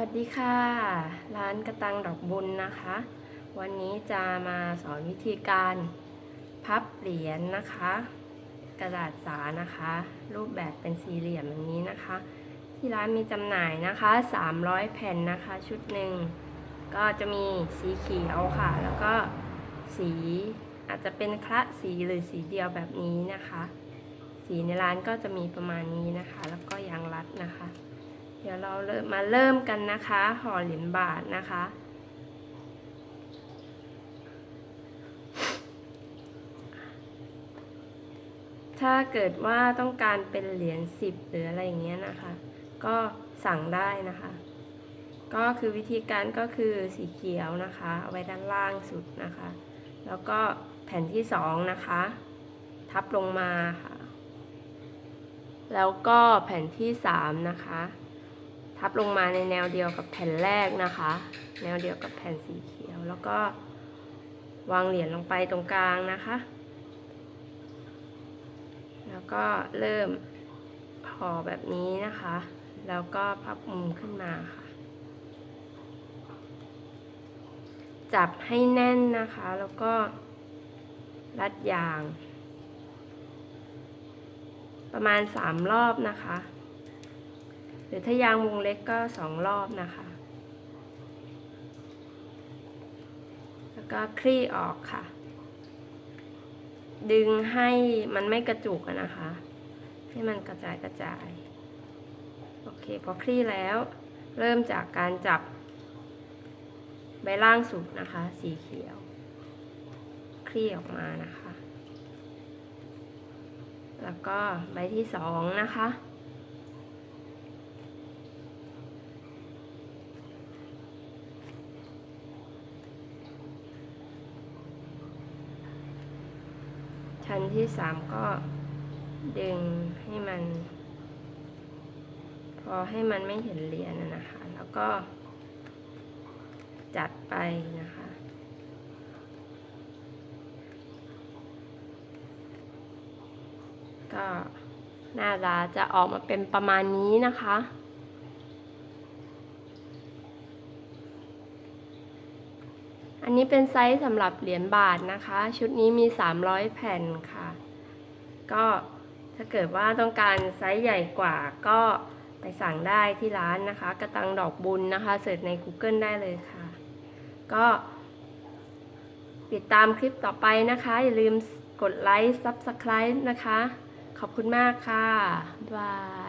วัสดีค่ะ ร้านกระตังดอกบุญนะคะ วันนี้จะมาสอนวิธีการพับเหรียญนะคะ กระดาษสานะคะ รูปแบบเป็นสี่เหลี่ยมอย่างนี้นะคะ ที่ร้านมีจำหน่ายนะคะ 300 แผ่นนะคะ ชุดหนึ่งก็จะมีสีเขียวค่ะ แล้วก็สีอาจจะเป็นคละสีหรือสีเดียวแบบนี้นะคะ สีในร้านก็จะมีประมาณนี้นะคะ แล้วก็ยางรัดนะคะเดี๋ ยวเราเริ่มมาเริ่มกันนะคะห่อเหรียญบาทนะคะ ถ้าเกิดว่าต้องการเป็นเหรียญสิบหรืออะไรอย่างเงี้ยนะคะ ก็สั่งได้นะคะ ก็คือวิธีการก็คือสีเขียวนะคะเอาไว้ด้านล่างสุดนะคะ แล้วก็แผ่นที่สองนะคะ ทับลงมาค่ะแล้วก็แผ่นที่สามนะคะ ทับลงมาในแนวเดียวกับแผ่นแรกนะคะ แนวเดียวกับแผ่นสีเขียว แล้วก็วางเหรียญลงไปตรงกลางนะคะ แล้วก็เริ่มห่อแบบนี้นะคะ แล้วก็พับมุมขึ้นมาค่ะ จับให้แน่นนะคะ แล้วก็รัดยาง ประมาณสามรอบนะคะ หรือถ้ายางวงเล็กก็สองรอบนะคะ แล้วก็คลี่ออกค่ะ ดึงให้มันไม่กระจุกนะคะ ให้มันกระจายกระจาย โอเคพอคลี่แล้ว เริ่มจากการจับใบล่างสุดนะคะ สีเขียว คลี่ออกมานะคะ แล้วก็ใบที่สองนะคะ ชั้นที่สามก็ดึงให้มัน พอให้มันไม่เห็นเหรียญนะนะคะ แล้วก็ จัดไปนะคะ ก็หน้าร้าจะออกมาเป็นประมาณนี้นะคะ อันนี้เป็นไซส์สำหรับเหรียญบาทนะคะ ชุดนี้มี 300 แผ่นค่ะ ก็ถ้าเกิดว่าต้องการไซส์ใหญ่กว่าก็ไปสั่งได้ที่ร้านนะคะ กระตังดอกบุญนะคะเสิร์ชใน Google ได้เลยค่ะ ก็ ติดตามคลิปต่อไปนะคะ อย่าลืมกดไลค์ Subscribe นะคะ ขอบคุณมากค่ะบ๊ายบาย